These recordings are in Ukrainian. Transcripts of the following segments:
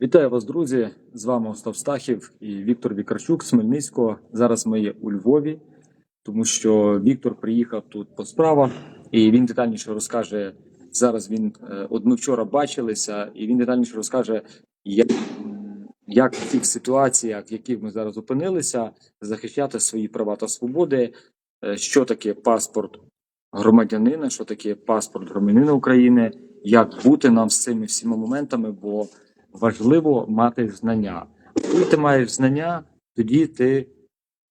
Вітаю вас, друзі! З вами Остап Стахів і Віктор Вікарчук з Хмельницького. Зараз ми є у Львові, тому що Віктор приїхав тут по справах, і він детальніше розкаже. Зараз він е, от ми вчора бачилися, і він детальніше розкаже, як, як в цих ситуаціях, в яких ми зараз опинилися, захищати свої права та свободи, е, що таке паспорт громадянина, що таке паспорт громадянина України, як бути нам з цими всіма моментами, бо важливо мати знання. Коли ти маєш знання, тоді ти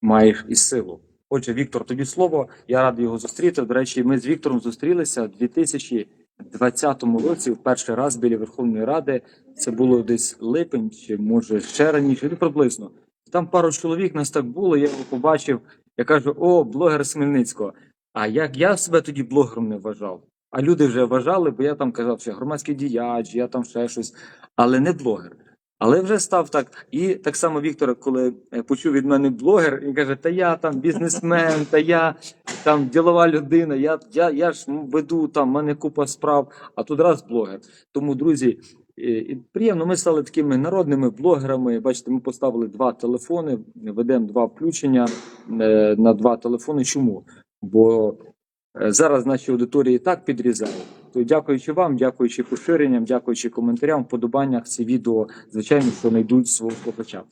маєш і силу. Отже, Віктор, тобі слово. Я радий його зустріти. До речі, ми з Віктором зустрілися у 2020 році в перший раз біля Верховної Ради. Це було десь липень, чи може ще раніше, ну приблизно. Там пару чоловік нас так було. Я його побачив. Я кажу: о, блогер з Хмельницького. А як я себе тоді блогером не вважав? А люди вже вважали, бо я там казав, що я громадський діяч, я там ще щось, але не блогер. Але вже став так. І так само Віктор, коли е, почув від мене блогер, він каже: Та я там бізнесмен, та я там ділова людина, я, я, я ж веду там, в мене купа справ, а тут раз блогер. Тому, друзі, е, приємно, ми стали такими народними блогерами. Бачите, ми поставили два телефони, ведемо два включення е, на два телефони. Чому? Бо зараз наші аудиторії так підрізають. То дякуючи вам, дякуючи поширенням, дякуючи коментарям, вподобаннях, ці відео, звичайно, що знайдуть свого слухача.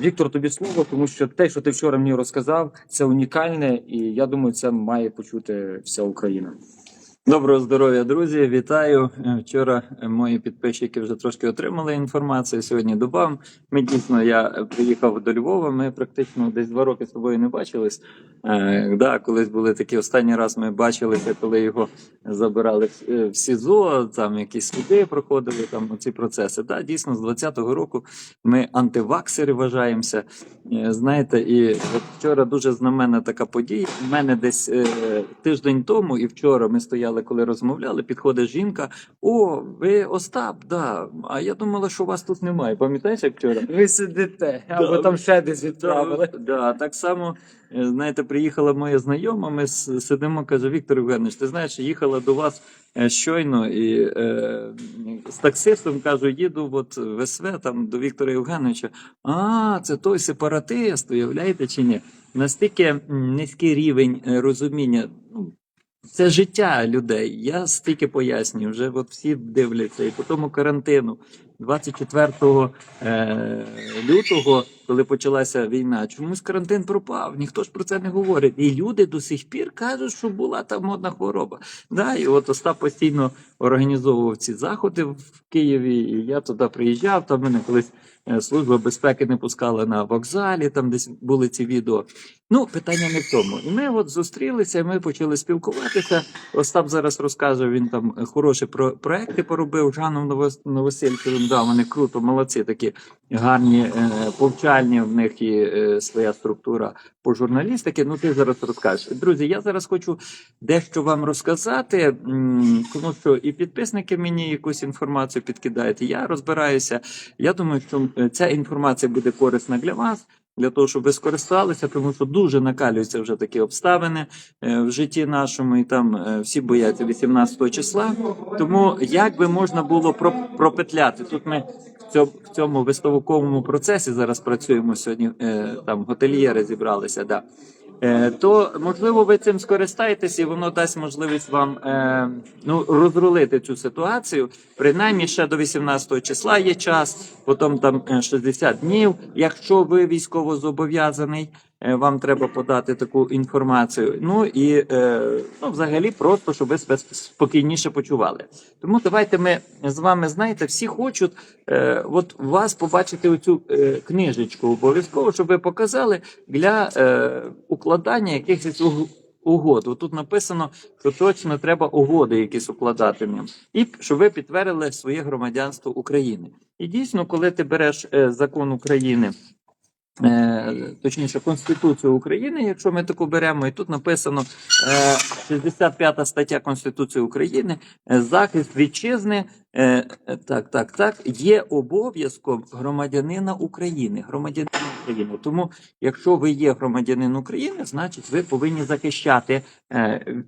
Віктор, тобі слово, тому що те, що ти вчора мені розказав, це унікальне, і я думаю, це має почути вся Україна. Доброго здоров'я, друзі! Вітаю! Е, Вчора е, мої підписчики вже трошки отримали інформацію. Сьогодні добав. Ми дійсно я е, приїхав до Львова. Ми практично десь два роки з тобою не бачились. Да, колись були такі останній раз. Ми бачилися, коли його забирали в, СІЗО. Там якісь суди проходили. Там ці процеси. Да, дійсно, з 20-го року ми антиваксери вважаємося. Знаєте, і вчора дуже знаменна така подія. У мене десь тиждень тому і вчора ми стояли, коли розмовляли. Підходить жінка. О, ви Остап, да. А я думала, що вас тут немає. Пам'ятаєш, як вчора? Ви сидите, або там ще десь відправили. Да, да, так само, е, знаєте, приїхала моя знайома. Ми сидимо, каже Віктор Євгенович, ти знаєш, їхала до вас е, щойно і е, з таксистом кажу, їду от в СВ там до Віктора Євгеновича. А, це той сепаратист, уявляєте чи ні? Настільки низький рівень е, розуміння. Ну, це життя людей. Я стільки пояснюю, вже от всі дивляться. І по тому карантину, 24 е, лютого, коли почалася війна, чомусь карантин пропав. Ніхто ж про це не говорить. І люди до сих пір кажуть, що була там модна хвороба. Да, і от Остап постійно організовував ці заходи в Києві. І я туди приїжджав. Там мене колись е, служба безпеки не пускала на вокзалі, там десь були ці відео. Ну, питання не в тому. І ми от зустрілися, ми почали спілкуватися. Остап зараз розкаже, він там хороші про проекти поробив Жаном Новос- Да, вони круто, молодці, такі гарні, е, повчальні в них і е, своя структура по журналістики. Ну, ти зараз розкажеш. Друзі, я зараз хочу дещо вам розказати, тому що і підписники мені якусь інформацію підкидають. Я розбираюся. Я думаю, що ця інформація буде корисна для вас. Для того, щоб ви скористалися, тому що дуже накалюються вже такі обставини е, в житті нашому, і там е, всі бояться 18 числа. Тому як би можна було про- пропетляти? Тут ми в цьому, в цьому виставковому процесі зараз працюємо сьогодні. е, Там готельєри зібралися. Да. Е, То можливо ви цим скористаєтесь, і воно дасть можливість вам е, ну розрулити цю ситуацію. Принаймні ще до 18 числа є час, потім там е, 60 днів. Якщо ви військово зобов'язаний, е, вам треба подати таку інформацію. Ну і е, ну, взагалі просто щоб ви себе спокійніше почували. Тому давайте ми з вами знаєте, всі хочуть е, от вас побачити оцю е, книжечку обов'язково, щоб ви показали для е, укладання якихось уг- угод. Тут написано, що точно треба угоди якісь укладати ним. І щоб ви підтвердили своє громадянство України. І дійсно, коли ти береш е, закон України. Е, точніше, Конституцію України, якщо ми таку беремо, і тут написано е, 65 стаття Конституції України, е, захист вітчизни, е, е, так, так, так, є обов'язком громадянина України. Громадянина України. Тому, якщо ви є громадянин України, значить ви повинні захищати е,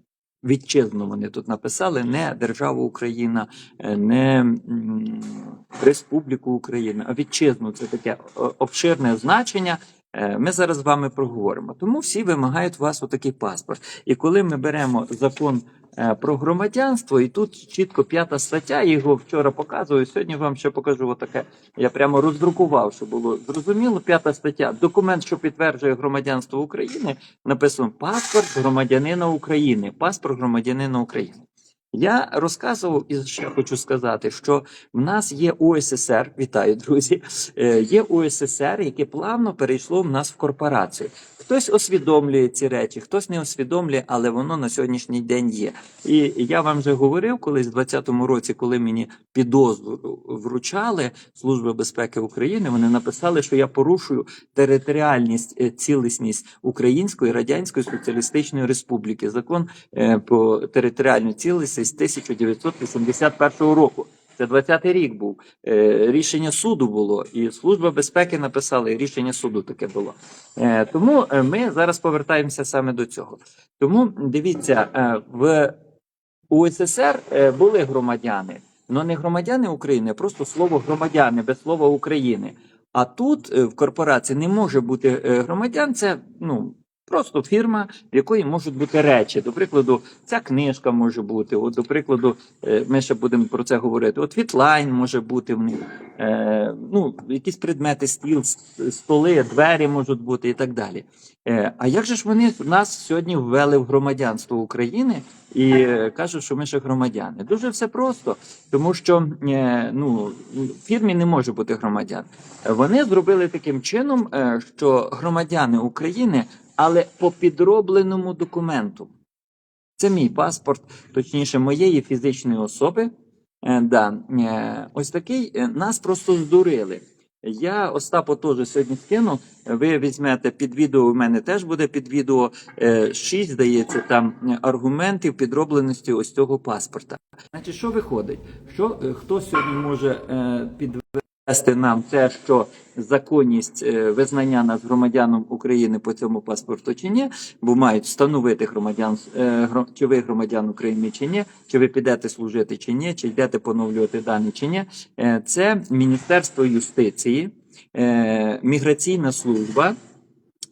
вітчизну вони тут написали, не державу Україна, е, не Республіку Україна, а вітчизну. Це таке обширне значення. Е, Ми зараз з вами проговоримо. Тому всі вимагають у вас отакий паспорт. І коли ми беремо закон про громадянство, і тут чітко п'ята стаття, я його вчора показую. Сьогодні вам ще покажу отаке. Я прямо роздрукував, щоб було зрозуміло. П'ята стаття. Документ, що підтверджує громадянство України, написано паспорт громадянина України. Паспорт громадянина України. Я розказував і ще хочу сказати, що в нас є УССР, вітаю, друзі. е, Є УССР, яке плавно перейшло в нас в корпорацію. Хтось усвідомлює ці речі, хтось не усвідомлює, але воно на сьогоднішній день є. І я вам вже говорив колись в 2020 році, коли мені підозру вручали Служба безпеки України, вони написали, що я порушую територіальність, е, цілісність Української Радянської Соціалістичної Республіки. Закон е, про територіальну цілісність 1981 року. Це 20-й рік був. Е, рішення суду було, і Служба безпеки написала, і рішення суду таке було. Е, тому е, ми зараз повертаємося саме до цього. Тому дивіться, в УССР були громадяни, але не громадяни України, а просто слово громадяни без слова України. А тут в корпорації не може бути громадян, це ну. Просто фірма, в якої можуть бути речі. До прикладу, ця книжка може бути. От, до прикладу, е, ми ще будемо про це говорити. От Фітлайн може бути в них. Е, ну, якісь предмети, стіл, столи, двері можуть бути і так далі. Е, а як же ж вони нас сьогодні ввели в громадянство України і е, кажуть, що ми ще громадяни? Дуже все просто, тому що е, ну, в фірмі не може бути громадян. Вони зробили таким чином, е, що громадяни України, але по підробленому документу. Це мій паспорт, точніше, моєї фізичної особи. Е, да, е, ось такий е, нас просто здурили. Я Остапу теж сьогодні скину. Ви візьмете під відео. У мене теж буде під відео е, шість, здається, там е, аргументів підробленості ось цього паспорта. Значить, що виходить? Що е, хто сьогодні може е, підвести нам те, що законність е, визнання нас громадяном України по цьому паспорту чи ні, бо мають встановити громадян е, чи ви громадян України чи ні, чи ви підете служити чи ні, чи йдете поновлювати дані чи ні. Е, Це Міністерство юстиції, міграційна служба.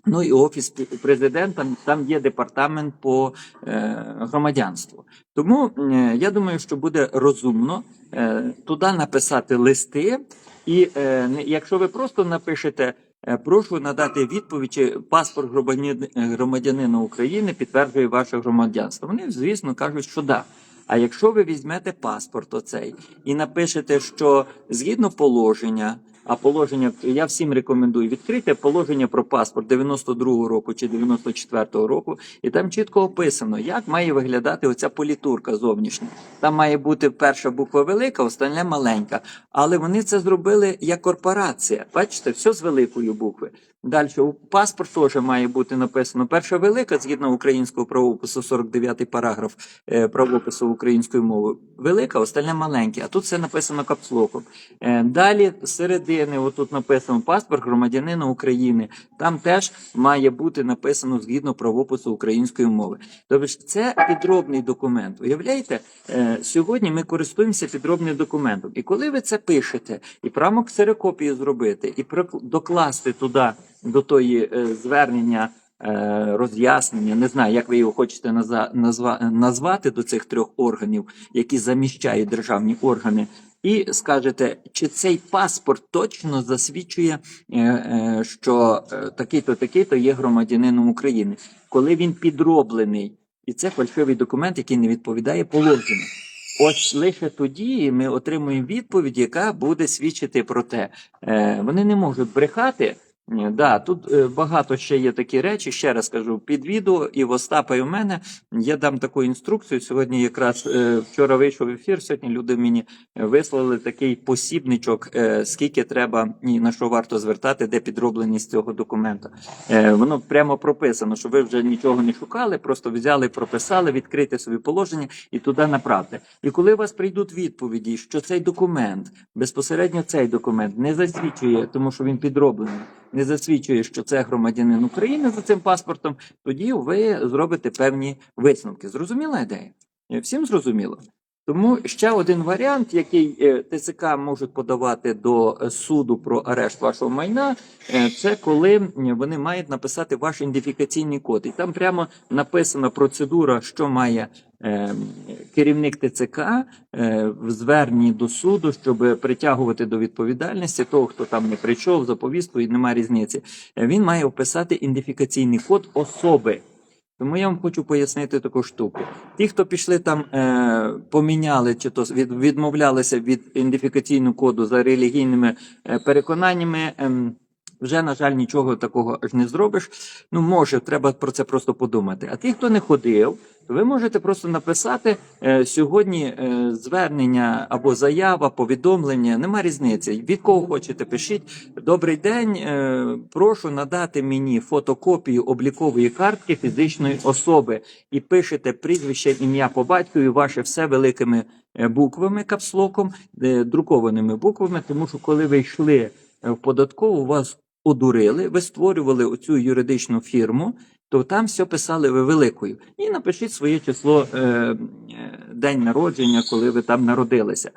Ну і офіс президента там є департамент по е, громадянству. Тому е, я думаю, що буде розумно е, туди написати листи, і якщо ви просто напишете. Прошу надати відповідь, чи паспорт громадянина України підтверджує ваше громадянство. Вони, звісно, кажуть, що да. А якщо ви візьмете паспорт оцей і напишете, що згідно положення, а положення я всім рекомендую відкрити положення про паспорт 92-го року чи 94-го року, і там чітко описано, як має виглядати оця політурка зовнішня. Там має бути перша буква велика, остання маленька. Але вони це зробили як корпорація. Бачите, все з великої букви. Далі у паспорт теж має бути написано перша велика згідно українського правопису, 49 параграф е, правопису української мови. Велика, остальне маленьке. А тут все написано капслоком. Е, далі середини, отут написано паспорт громадянина України. Там теж має бути написано згідно правопису української мови. Тобто це підробний документ. Уявляєте, е, сьогодні ми користуємося підробним документом. І коли ви це пишете, і прямо ксерокопію зробити, і докласти туди до тої е, звернення. е, Роз'яснення, не знаю, як ви його хочете назвати до цих трьох органів, які заміщають державні органи, і скажете, чи цей паспорт точно засвідчує, е, що такий-то, такий-то є громадянином України, коли він підроблений, і це фальшивий документ, який не відповідає положенню. Ось лише тоді ми отримуємо відповідь, яка буде свідчити про те, вони не можуть брехати. Да, тут е, багато ще є такі речі. Ще раз кажу, під відео і в Остапа, і в мене я дам таку інструкцію. Сьогодні якраз е, вчора вийшов ефір. Сьогодні люди мені вислали такий посібничок, е, скільки треба і на що варто звертати, де підробленість цього документа. Е, воно прямо прописано, що ви вже нічого не шукали, просто взяли, прописали, відкрите собі положення і туди направте. І коли у вас прийдуть відповіді, що цей документ, безпосередньо цей документ не засвідчує, тому що він підроблений. Не засвідчує, що це громадянин України за цим паспортом, тоді ви зробите певні висновки. Зрозуміла ідея? Всім зрозуміло. Тому ще один варіант, який е, ТЦК можуть подавати до е, суду про арешт вашого майна, е, це коли вони мають написати ваш ідентифікаційний код. І там прямо написана процедура, що має керівник ТЦК в зверненні до суду, щоб притягувати до відповідальності того, хто там не прийшов за повісткою, і немає різниці. Він має описати ідентифікаційний код особи. Тому я вам хочу пояснити таку штуку. Ті, хто пішли там, е, поміняли чи то від, відмовлялися від ідентифікаційного коду за релігійними е, переконаннями, ем, вже, на жаль, нічого такого аж не зробиш. Ну, може, треба про це просто подумати. А ті, хто не ходив, то ви можете просто написати е, сьогодні е, звернення або заява, повідомлення, нема різниці. Від кого хочете, пишіть. Добрий день. Е, прошу надати мені фотокопію облікової картки фізичної особи і пишете прізвище, ім'я по батькові, ваше все великими е, буквами, капслоком, е, друкованими буквами, тому що коли ви йшли е, в податкову, вас одурили, ви створювали оцю юридичну фірму, то там все писали ви великою. І напишіть своє число е, е, день народження, коли ви там народилися.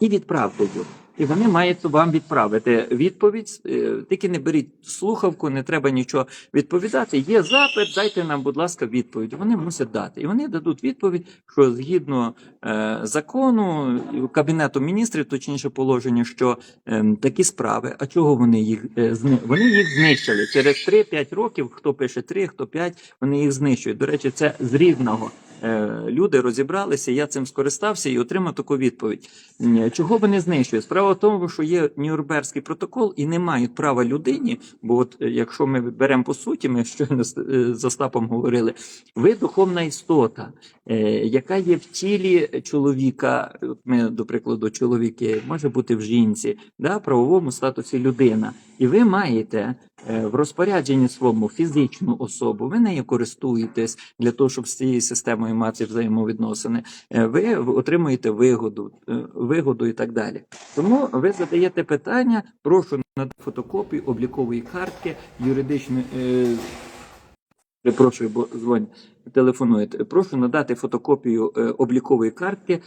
І відправте його. І вони мають вам відправити відповідь. Е, Тільки не беріть слухавку, не треба нічого відповідати. Є запит, дайте нам, будь ласка, відповідь. Вони мусять дати. І вони дадуть відповідь, що згідно е, закону Кабінету міністрів, точніше положення, що е, такі справи, а чого вони їх е. Вони їх знищили через 3-5 років. Хто пише 3, хто 5, вони їх знищують. До речі, це з рівного. Е, Люди розібралися, я цим скористався і отримав таку відповідь. Чого вони знищують? Справа в тому, що є Нюрнберзький протокол і не мають права людині, бо от е, якщо ми беремо по суті, ми щойно з е, Остапом говорили, ви духовна істота, яка є в тілі чоловіка. Ми, до прикладу, чоловіки може бути в жінці, да, правовому статусі людина, і ви маєте в розпорядженні своєму фізичну особу, ви нею користуєтесь для того, щоб з цією системою мати взаємовідносини, е, ви отримуєте вигоду, е, вигоду і так далі. Тому ви задаєте питання, прошу надати фотокопію облікової картки юридичної. Е, Перепрошую, бо дзвонять, телефонують. Прошу надати фотокопію е, облікової картки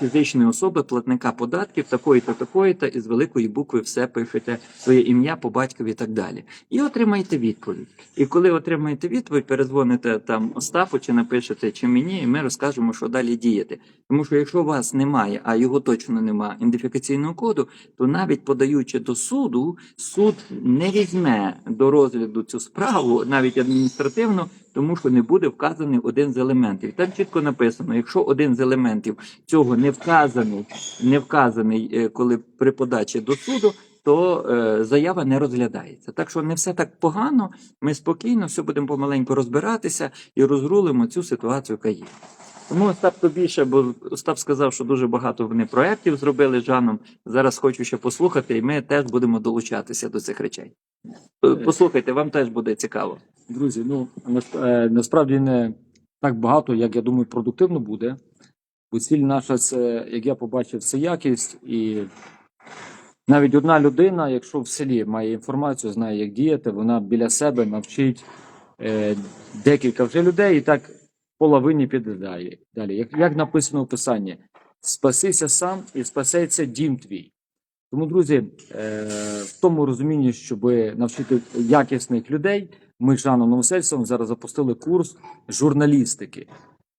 фізичної особи, платника податків, такої-то, такої-то, і з великої букви все пишете своє ім'я по батькові і так далі. І отримаєте відповідь. І коли отримаєте відповідь, перезвоните там Остапу чи напишете, чи мені, і ми розкажемо, що далі діяти. Тому що якщо у вас немає, а його точно немає ідентифікаційного коду, то навіть подаючи до суду, суд не візьме до розгляду цю справу, навіть адміністративно, тому що не буде вказаний один з елементів. Там чітко написано, якщо один з елементів цього не вказаний, не вказаний, е, коли при подачі до суду. То е, заява не розглядається. Так що не все так погано. Ми спокійно все будемо помаленьку розбиратися і розрулимо цю ситуацію, яка є. Тому Остап тобі ще, бо Остап сказав, що дуже багато вони проєктів зробили з Жаном. Зараз хочу ще послухати, і ми теж будемо долучатися до цих речей. Е, Послухайте, вам теж буде цікаво. Друзі, ну е, насправді не так багато, як я думаю, продуктивно буде. Бо ціль наша це, як я побачив, це якість. І навіть одна людина, якщо в селі має інформацію, знає, як діяти, вона біля себе навчить е, декілька вже людей, і так половині піде далі. далі. Як, як написано в Писанні, спасися сам і спасеться дім твій. Тому, друзі, е, в тому розумінні, щоб навчити якісних людей, ми з Жаном Новосельцем зараз запустили курс журналістики.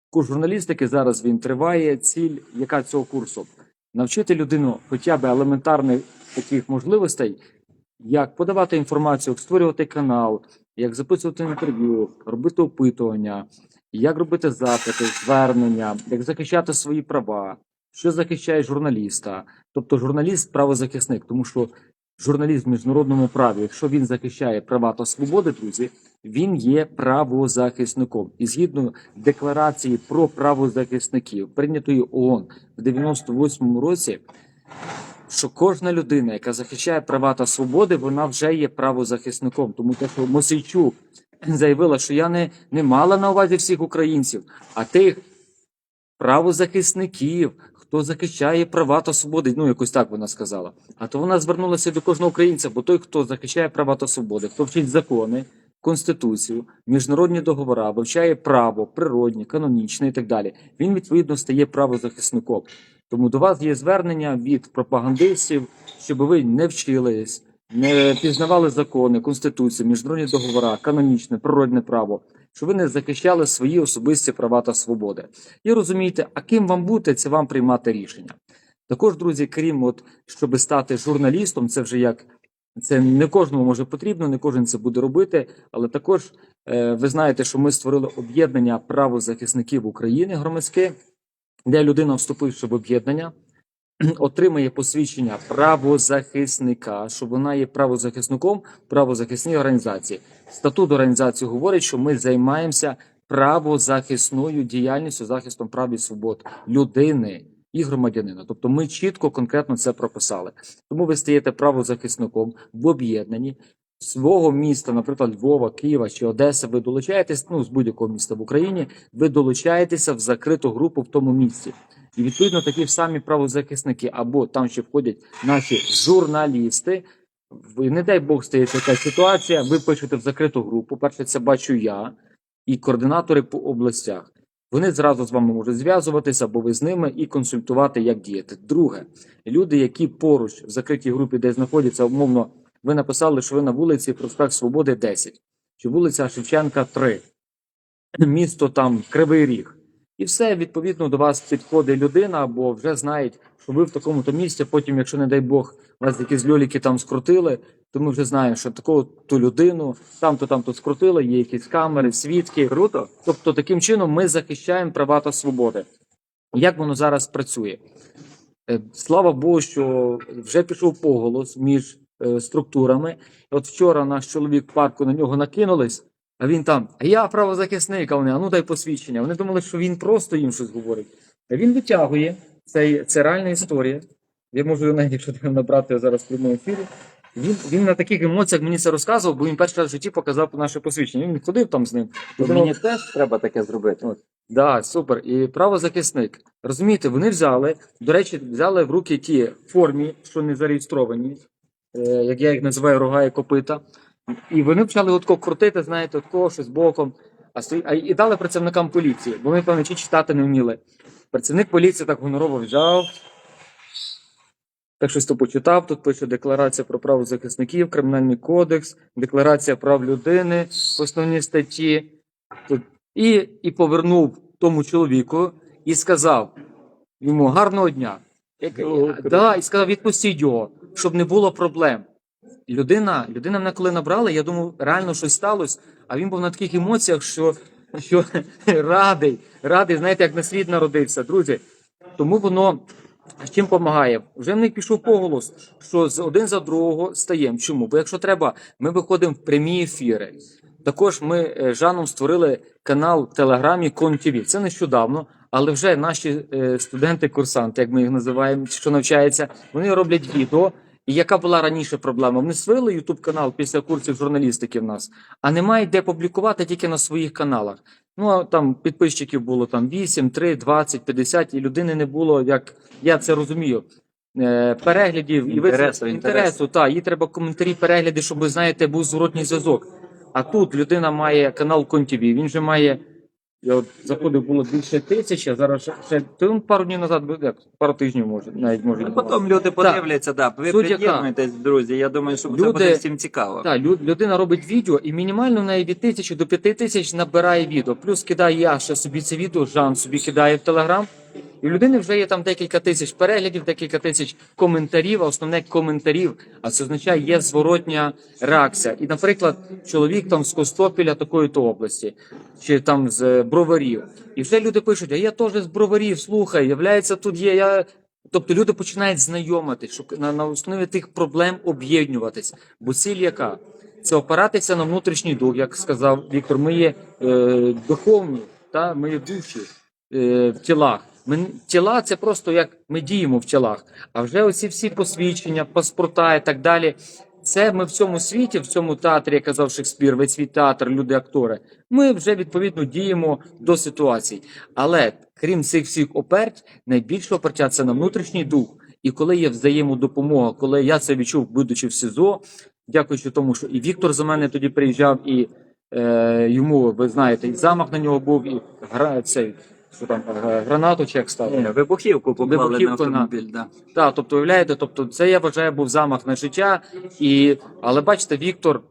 Курс журналістики зараз він триває. Ціль, яка цього курсу? Навчити людину хоча б елементарних таких можливостей, як подавати інформацію, створювати канал, як записувати інтерв'ю, робити опитування, як робити запити, звернення, як захищати свої права, що захищає журналіста. Тобто журналіст правозахисник, тому що журналіст в міжнародному праві, якщо він захищає права та свободи, друзі, він є правозахисником. І згідно декларації про правозахисників, прийнятої ООН в 98-му році, що кожна людина, яка захищає права та свободи, вона вже є правозахисником. Тому те, що Мосейчук заявила, що я не, не мала на увазі всіх українців, а тих правозахисників, хто захищає права та свободи. Ну, якось так вона сказала. А то вона звернулася до кожного українця, бо той, хто захищає права та свободи, хто вчить закони, конституцію, міжнародні договори, вивчає право, природні, канонічне і так далі. Він відповідно стає правозахисником. Тому до вас є звернення від пропагандистів, щоб ви не вчились, не пізнавали закони, конституцію, міжнародні договори, канонічне, природне право, щоб ви не захищали свої особисті права та свободи. І розумієте, а ким вам бути, це вам приймати рішення. Також, друзі, крім от, щоб стати журналістом, це вже як це не кожному може потрібно, не кожен це буде робити. Але також е, ви знаєте, що ми створили об'єднання правозахисників України громадське, де людина, вступивши в об'єднання, отримає посвідчення правозахисника, що вона є правозахисником правозахисній організації. Статут організації говорить, що ми займаємося правозахисною діяльністю захистом прав і свобод людини і громадянина. Тобто ми чітко конкретно це прописали. Тому ви стаєте правозахисником в об'єднанні свого міста, наприклад, Львова, Києва чи Одеси. Ви долучаєтесь ну з будь-якого міста в Україні. Ви долучаєтеся в закриту групу в тому місці. І відповідно такі ж самі правозахисники, або там ще входять наші журналісти. Не дай Бог стається така ситуація. Ви пишете в закриту групу. Перше, це бачу я і координатори по областях. Вони зразу з вами можуть зв'язуватися, або ви з ними і консультувати, як діяти. Друге, люди, які поруч в закритій групі, де знаходяться, умовно, ви написали, що ви на вулиці Проспект Свободи 10, чи вулиця Шевченка 3, місто там Кривий Ріг. І все відповідно до вас підходить людина, або вже знають, що ви в такому то місці. Потім, якщо не дай Бог, вас якісь льоліки там скрутили, то ми вже знаємо, що таку ту людину там то там то скрутили, є якісь камери, свідки. Круто. Тобто, таким чином ми захищаємо права та свободи. Як воно зараз працює? Е, Слава Богу, що вже пішов поголос між е, структурами. От вчора наш чоловік в парку на нього накинулись, а він там, а я правозахисник, а вони, а ну дай посвідчення. Вони думали, що він просто їм щось говорить. А він витягує, це, це реальна історія. Я можу навіть, якщо треба набрати зараз в прямому ефірі. Він, він на таких емоціях мені це розказував, бо він перший раз в житті показав наше посвідчення. Він ходив там з ним. То Думав, мені теж треба таке зробити. От. Да, супер. І правозахисник. Розумієте, вони взяли, до речі, взяли в руки ті формі, що не зареєстровані, е, як я їх називаю, рога і копита. І вони почали отко крутити, знаєте, отко щось боком. А, а і дали працівникам поліції, бо вони, певно, чи читати не вміли. Працівник поліції так гонорово взяв. Так щось то почитав. Тут пише декларація про право захисників, кримінальний кодекс, декларація прав людини, основні статті. Тут і, і повернув тому чоловіку і сказав йому гарного дня. Як, да, і сказав, відпустіть його, щоб не було проблем. Людина, людина мене коли набрала, я думав, реально щось сталося, а він був на таких емоціях, що, що радий, радий, знаєте, як на світ народився. Друзі, тому воно з чим допомагає? Вже в них пішов поголос, що з один за другого стаємо. Чому? Бо якщо треба, ми виходимо в прямі ефіри. Також ми е, з Жаном створили канал в Телеграмі KonTV. Це нещодавно, але вже наші е, студенти-курсанти, як ми їх називаємо, що навчаються, вони роблять відео. І яка була раніше проблема? Вони створили YouTube канал після курсів журналістики в нас, а немає де публікувати тільки на своїх каналах. Ну а там підписчиків було там 8, 3, 20, 50, і людини не було, як я це розумію. е, Переглядів і Інтересу, інтересу, так, їй треба коментарі, перегляди, щоб ви знаєте, був зворотній зв'язок. А тут людина має канал Контіві, він же має. Я от заходив було більше тисячі, а зараз ще, ще то пару днів назад, як, пару тижнів може, навіть може. Ну, потім люди подивляться, да. ви Суть яка? приєднуєтесь, друзі. Я думаю, що це Люди- буде всім цікаво. Так, лю- людина робить відео і мінімально в неї від тисячі до п'яти тисяч набирає відео. Плюс кидає я ще собі це відео, Жан собі кидає в Телеграм. І в людини вже є там декілька тисяч переглядів, декілька тисяч коментарів, а основне коментарів. А це означає, є зворотня реакція. І, наприклад, чоловік там з Костопіля такої то області, чи там з е, броварів. І вже люди пишуть: а я теж з броварів, слухай, являється, тут є. Я... Тобто люди починають знайомитись, шук- на, на основі тих проблем об'єднуватись. Бо ціль яка? Це опиратися на внутрішній дух, як сказав Віктор. Ми є е, духовні, та ми є душі е, в тілах. Ми тіла це просто як ми діємо в тілах. А вже оці всі посвідчення, паспорта і так далі. це ми в цьому світі, в цьому театрі, як казав Шекспір, весь світ театр, люди, актори. Ми вже відповідно діємо до ситуацій. Але крім цих всіх оперть, найбільше опертя це на внутрішній дух. І коли є взаємодопомога, коли я це відчув, будучи в СІЗО, дякуючи тому, що і Віктор за мене тоді приїжджав, і е, йому, ви знаєте, і замах на нього був, і гра, цей, що там, е, гранату чи як став. Е, Вибухівку поклали Вибухівку на на- автомобіль. Да. Так, тобто, уявляєте, тобто, це я вважаю був замах на життя. І, але бачите, Віктор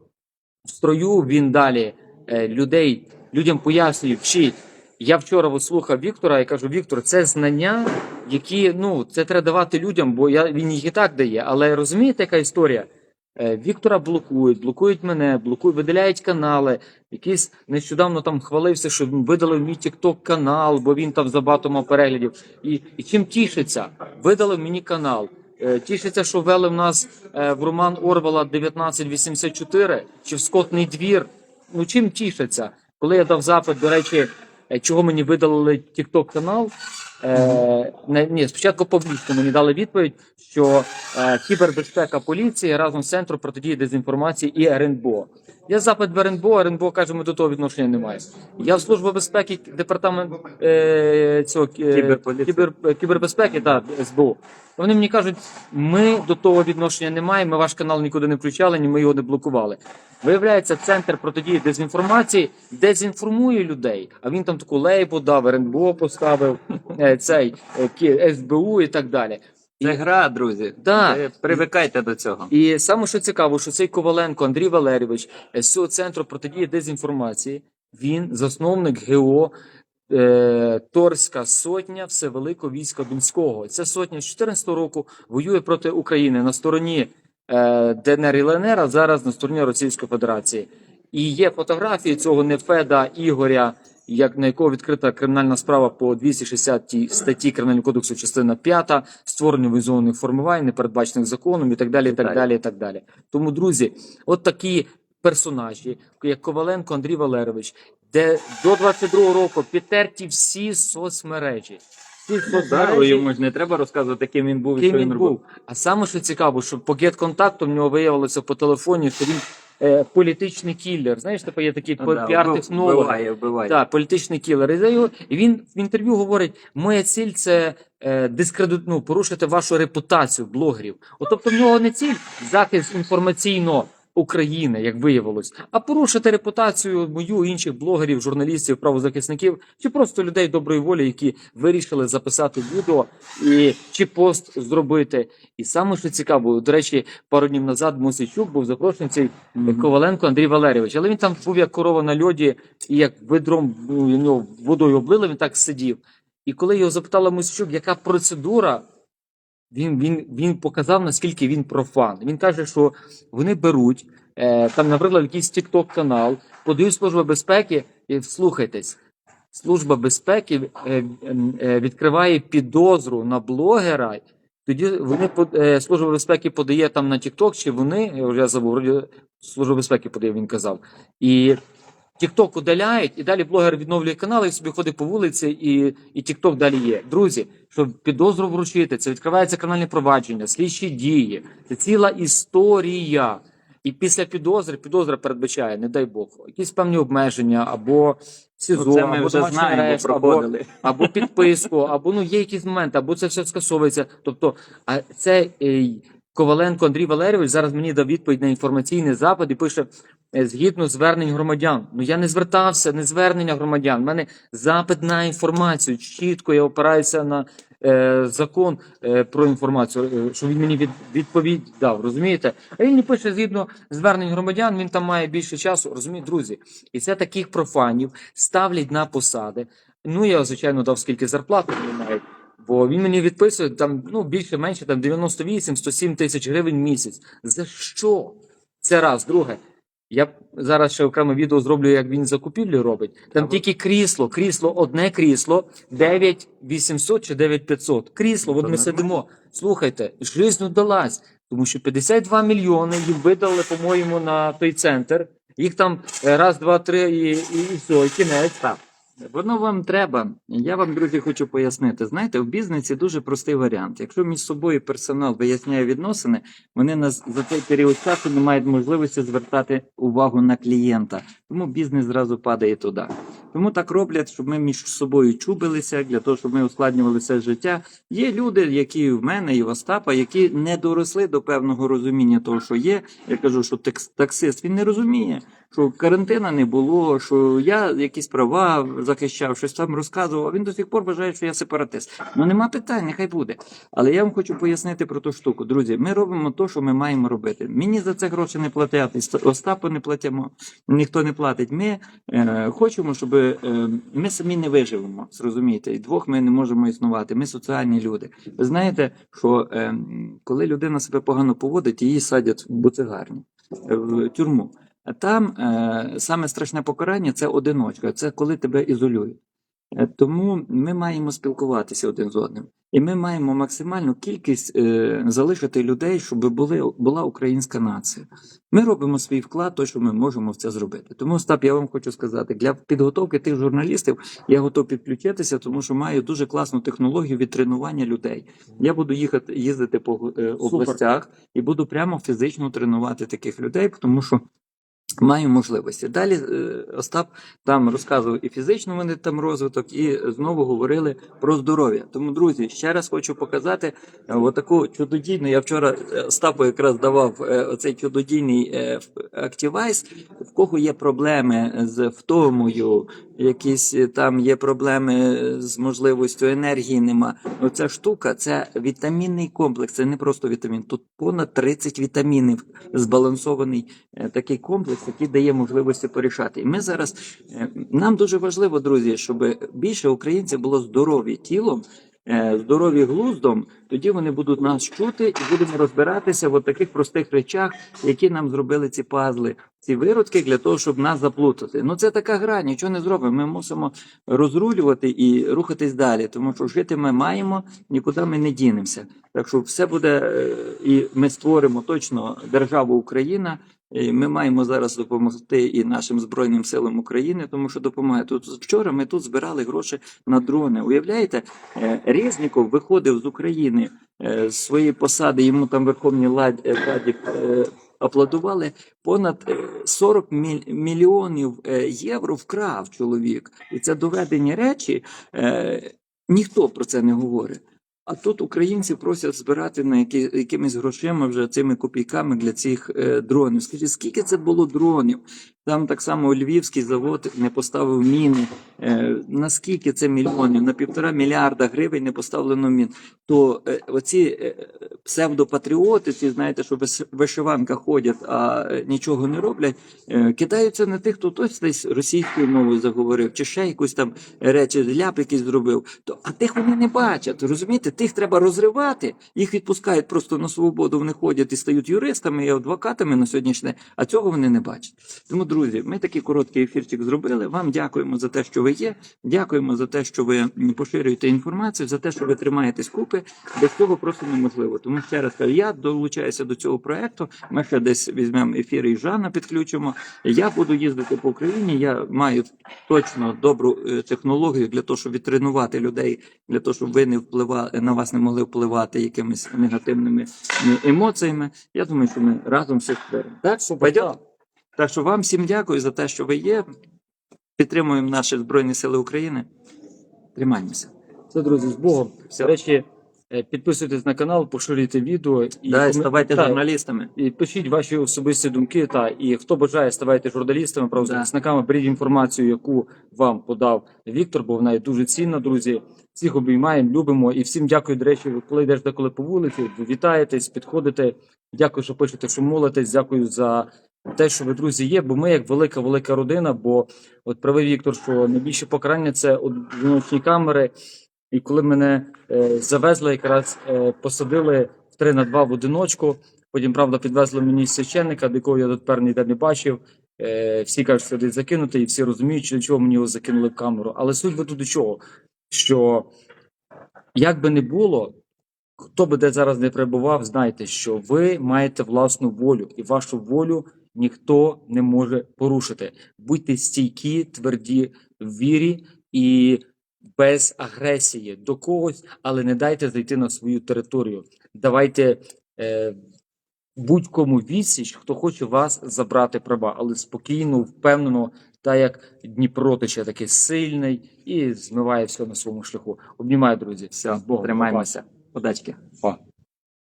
в строю він далі е, людей, людям пояснює, вчить. Я вчора от слухав Віктора і кажу: Віктор, це знання, які ну це треба давати людям, бо я він їх і так дає. Але розумієте, яка історія? Е, Віктора блокують, блокують мене, блокують, видаляють канали. Якийсь нещодавно там хвалився, що видалив мій TikTok канал, бо він там забагато мав переглядів. І, і чим тішиться? Видалив мені канал. Е, Тішиться, що ввели в нас е, в роман Орвала 1984 чи в Скотний двір. Ну чим тішиться? Коли я дав запит, до речі, чого мені видалили TikTok канал. Е, ні, спочатку публічно мені дали відповідь, що е, кібербезпека поліції разом з центром протидії дезінформації і РНБО. Я запит в РНБО, РНБО каже, ми до того відношення не маємо. Я в службу безпеки департамент е, цього е, кібер, е, кібербезпеки, так, СБУ. Вони мені кажуть, ми до того відношення не маємо, ми ваш канал нікуди не включали, ні ми його не блокували. Виявляється, центр протидії дезінформації дезінформує людей. А він там таку лейбу дав, РНБО поставив, е, цей е, СБУ і так далі. І- Це гра, друзі. Да. Це- Привикайте до цього. і саме що цікаво, що цей Коваленко Андрій Валерійович е, з цього центру протидії дезінформації, він засновник ГО е, Торська сотня Всевеликого війська Донського. Ця сотня з 14 року воює проти України на стороні е, ДНР і ЛНР, а зараз на стороні Російської Федерації. І є фотографії цього Нефеда Ігоря, як на якого відкрита кримінальна справа по 260 статті Кримінального кодексу, частина 5, створення візованих формувань, не передбачених законом і так далі. І так Далі. і так далі. Тому, друзі, от такі персонажі, як Коваленко Андрій Валерійович, де до 22-го року підтерті всі соцмережі. Всі йому ж не треба розказувати, ким він був і ким що він він робив. був. А саме що цікаво, що по гет-контакту в нього виявилося по телефоні, що він е, політичний кілер. Знаєш, типу є такий да, піар-технолог. Буває, буває. Так, політичний кілер. І, за його, він в інтерв'ю говорить: моя ціль це е, дискредит, ну, порушити вашу репутацію блогерів. От, тобто в нього не ціль захист інформаційно України, як виявилось, а порушити репутацію мою інших блогерів, журналістів, правозахисників чи просто людей доброї волі, які вирішили записати відео і чи пост зробити. І саме що цікаво, до речі, пару днів назад Мосичук був запрошений цей Мгм. Коваленко Андрій Валерійович, але він там був як корова на льоді, і як ведром ну, водою облили, він так сидів. І коли його запитала Мосичук, яка процедура, він, він, він показав, наскільки він профан. Він каже, що вони беруть е, там, наприклад, якийсь TikTok канал, подають служба безпеки, і слухайтесь. Служба безпеки е, е, відкриває підозру на блогера. Тоді вони е, служба безпеки подає там на TikTok, чи вони, я забув, служба безпеки подає, він казав. І TikTok удаляють, і далі блогер відновлює канал і собі ходить по вулиці, і, і TikTok далі є. Друзі, щоб підозру вручити, це відкривається кримінальне провадження, слідчі дії, це ціла історія. І після підозри, підозра передбачає, не дай Бог, якісь певні обмеження, або СІЗО, Це ми або вже знаємо, арешт, або, або підписку, або ну є якісь моменти, або це все скасовується. Тобто, а це е, Коваленко Андрій Валерійович зараз мені дав відповідь на інформаційний запит і пише е, згідно звернень громадян. Ну я не звертався, не звернення громадян. У мене запит на інформацію. Чітко я опираюся на е, закон е, про інформацію, е, що він мені від, відповідь дав. Розумієте? А він мені пише згідно звернень громадян. Він там має більше часу. Розумієте, друзі, і це таких профанів ставлять на посади. Ну я звичайно дав скільки зарплати мені мають. Бо він мені відписує там ну більше менше там 98-107 тисяч гривень в місяць. За що? Це раз. Друге. Я зараз ще окреме відео зроблю, як він закупівлі робить. Там тільки крісло, крісло, одне крісло, 9800 чи 9500. Крісло, от ми сидимо. Слухайте, жизнь удалась, тому що 52 мільйони їм видали, по-моєму, на той центр. Їх там е, раз, два, три і, і, і все, і кінець. Так. Воно вам треба. Я вам, друзі, хочу пояснити. Знаєте, в бізнесі дуже простий варіант. Якщо між собою персонал виясняє відносини, вони нас за цей період часу не мають можливості звертати увагу на клієнта. Тому бізнес зразу падає туди. Тому так роблять, щоб ми між собою чубилися, для того, щоб ми ускладнювали все життя. Є люди, які в мене і в Остапа, які не доросли до певного розуміння того, що є. Я кажу, що таксист він не розуміє, що карантина не було, що я якісь права захищав, щось там розказував. Він до сих пор вважає, що я сепаратист. Ну нема питань, нехай буде. Але я вам хочу пояснити про ту штуку. Друзі, ми робимо те, що ми маємо робити. Мені за це гроші не платять, Остапу не платимо, ніхто не платить. Ми е, хочемо, щоб е, ми самі не виживемо. Зрозумієте, і двох ми не можемо існувати. Ми соціальні люди. Ви знаєте, що е, коли людина себе погано поводить, її садять в буцегарні, е, в тюрму. Там е, саме страшне покарання це одиночка, це коли тебе ізолюють. Е, Тому ми маємо спілкуватися один з одним. І ми маємо максимальну кількість е, залишити людей, щоб були, була українська нація. Ми робимо свій вклад, той, що ми можемо в це зробити. Тому, Остап, я вам хочу сказати, для підготовки тих журналістів я готов підключитися, тому що маю дуже класну технологію від тренування людей. Я буду їхати їздити по е, областях і буду прямо фізично тренувати таких людей, тому що. Маю можливості. Далі е, Остап там розказував і фізично вони там розвиток, і знову говорили про здоров'я. Тому, друзі, ще раз хочу показати е, отаку чудодійну. Я вчора е, Остапу якраз давав оцей чудодійний активайс. В кого є проблеми з втомою, якісь е, там є проблеми з можливістю енергії. Нема. Оця штука це вітамінний комплекс. Це не просто вітамін. Тут понад 30 вітамінів збалансований е, такий комплекс, який дає можливості порішати. І ми зараз е, нам дуже важливо, друзі, щоб більше українців було здорові тілом. Е, Здорові глуздом, тоді вони будуть нас чути і будемо розбиратися в таких простих речах, які нам зробили ці пазли, ці виродки для того, щоб нас заплутати. Ну це така гра, нічого не зробимо. Ми мусимо розрулювати і рухатись далі, тому що жити ми маємо, нікуди ми не дінемося. Так що все буде, е, і ми створимо точно державу Україна. Ми маємо зараз допомогти і нашим збройним силам України, тому що допомагає. Тут вчора ми тут збирали гроші на дрони. Уявляєте, Е, Резніков виходив з України е, з своєї посади. Йому там Верховній Ладі е, аплодували. Понад е, 40 мільйонів євро вкрав чоловік, і це доведені речі. Ніхто про це не говорить. А тут українці просять збирати на які, якимись грошима вже цими копійками для цих е, дронів. Скажіть, скільки це було дронів? Там так само Львівський завод не поставив міни. Е, наскільки це мільйонів? На півтора мільярда гривень не поставлено мін. То е, оці е, псевдопатріоти, ці знаєте, що виш- вишиванка ходять, а е, нічого не роблять, е, кидаються на тих, хто хтось десь російською мовою заговорив, чи ще якусь там речі, ляп якийсь зробив. То, а тих вони не бачать. Розумієте, тих треба розривати, їх відпускають просто на свободу, вони ходять і стають юристами і адвокатами на сьогоднішній день, а цього вони не бачать. Тому, друзі, ми такий короткий ефірчик зробили. Вам дякуємо за те, що ви є. Дякуємо за те, що ви поширюєте інформацію, за те, що ви тримаєтесь купи. Без цього просто неможливо. Тому ще раз кажу, я долучаюся до цього проекту. Ми ще десь візьмемо ефір і Жана підключимо. Я буду їздити по Україні. Я маю точно добру е, технологію для того, щоб відтренувати людей, для того, щоб ви не впливали на вас не могли впливати якимись негативними е, емоціями. Я думаю, що ми разом все створимо. Так, Пойдем? Так що вам всім дякую за те, що ви є. Підтримуємо наші Збройні Сили України. Тримаємося. Все, друзі, з Богом. Все. До речі, е, підписуйтесь на канал, поширюйте відео і, Да, і ставайте Так, журналістами. і пишіть ваші особисті думки. Та і хто бажає, ставайте журналістами, правозахисниками, беріть інформацію, яку вам подав Віктор, бо вона є дуже цінна, друзі. Всіх обіймаємо, любимо і всім дякую. До речі, коли йдеш деколи по вулиці, ви вітаєтесь, підходите. Дякую, що пишете, що молитесь. Дякую за те, що ви друзі є. Бо ми як велика велика родина. Бо от правий Віктор, що найбільше покарання це одиночні камери. І коли мене е, завезли, якраз е, посадили в 3 на 2 в одиночку. Потім, правда, підвезли мені священника, до якого я дотепер ніде не бачив. Е, всі кажуть, що десь закинутий, і всі розуміють, для чого мені його закинули в камеру. Але суть би тут до чого? Що як би не було, хто би де зараз не перебував, знайте, що ви маєте власну волю, і вашу волю ніхто не може порушити. Будьте стійкі, тверді в вірі і без агресії до когось, але не дайте зайти на свою територію. Давайте е, будь-кому відсіч, хто хоче вас забрати права, але спокійно, впевнено, так як Дніпро тече такий сильний і змиває все на своєму шляху. Обнімаю, друзі. Все, З Богом. тримаємося. Удачки. Па.